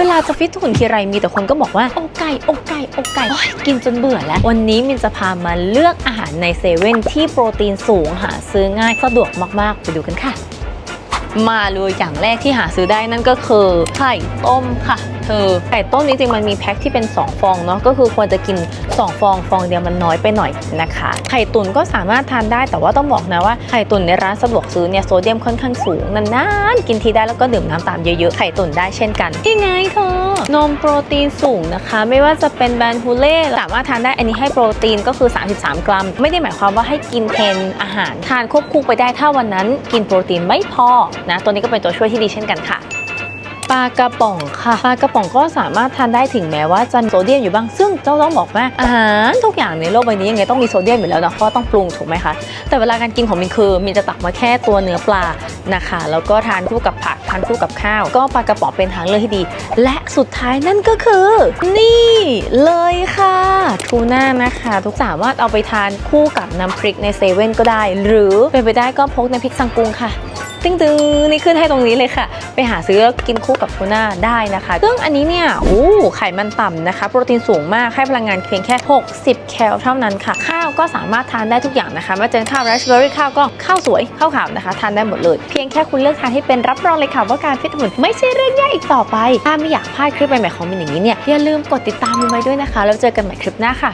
เวลาจะฟิตหุ่นทีไรมีแต่คนก็บอกว่าอกไก่อกไก่อกไก่กินจนเบื่อแล้ว วันนี้มินจะพามาเลือกอาหารในเซเว่นที่โปรตีนสูงหาซื้อง่ายสะดวกมากๆ ไปดูกันค่ะ มาเลยอย่างแรกที่หาซื้อได้นั่นก็คือไข่ต้มค่ะ เธอไข่ต้มนี้จริงมันมีแพ็คที่เป็น 2 ฟองเนาะก็คือควรจะกิน 2 ฟองฟองเดียวมันน้อยไปหน่อยนะคะ ไข่ตุ๋นก็สามารถทานได้แต่ว่าต้องบอกนะว่าไข่ตุ๋นในร้านสะดวกซื้อเนี่ยโซเดียมค่อนข้างสูงนานๆกินทีได้แล้วก็ดื่มน้ำตามเยอะๆไข่ตุ๋นได้เช่นกันที่ไงเธอนมโปรตีนสูงนะคะ ไม่ว่าจะเป็นแบรนด์ฮูเล่สามารถทานได้อันนี้ให้โปรตีนก็คือ 33 กรัม ไม่ได้หมายความว่าให้กินแทนอาหารทานควบคู่ไปได้ถ้าวันนั้น กินโปรตีนไม่พอนะตัวนี้ก็เป็นตัวช่วยที่ดีเช่นกันค่ะปลากระป๋องค่ะปลากระป๋องก็สามารถทานได้ถึงแม้ว่าจะมีโซเดียมอยู่บ้างซึ่งเจ้าต้องบอกว่าอาหารทุกอย่างในโลกใบนี้ยังไงต้องมีโซเดียมอยู่แล้วเนาะเพราะต้องปรุงถูกไหมคะแต่เวลาการกินของมินคือมินจะตักมาแค่ตัวเนื้อปลานะคะแล้วก็ทานคู่กับผักทานคู่กับข้าว ก็ปลากระป๋องเป็นทางเลือกที่ดี และสุดท้ายนั่นก็คือ นี่เลยค่ะทูน่านะคะทุกสามารถเอาไปทานคู่กับน้ำพริกในเซเว่นก็ได้ หรือเป็นไปได้ก็พกในพริกสังกุงค่ะ ตึ้งตึงนี่ขึ้นให้ตรงนี้เลยค่ะ ไปหาซื้อแล้วกินคู่กับทูน่าได้นะคะ ซึ่งอันนี้เนี่ยโอ้ไขมันต่ำนะคะ โปรตีนสูงมากให้พลังงานเพียงแค่ 60 แคลเท่านั้นค่ะ ข้าวก็สามารถทานได้ทุกอย่างนะคะไม่ว่าจะข้าวไรซ์เบอร์รี่ข้าวก็ข้าวสวยข้าวขาวนะคะ ทานได้หมดเลย เพียงแค่คุณเลือกทานให้เป็นรับรองเลยค่ะว่าการฟิตหุ่นไม่ใช่เรื่องยากอีกต่อไป ถ้าไม่อยากพลาดคลิปใหม่ๆของมินอย่างนี้เนี่ยอย่าลืมกดติดตามมินไว้ด้วยนะคะแล้วเจอกันใหม่คลิปหน้าค่ะ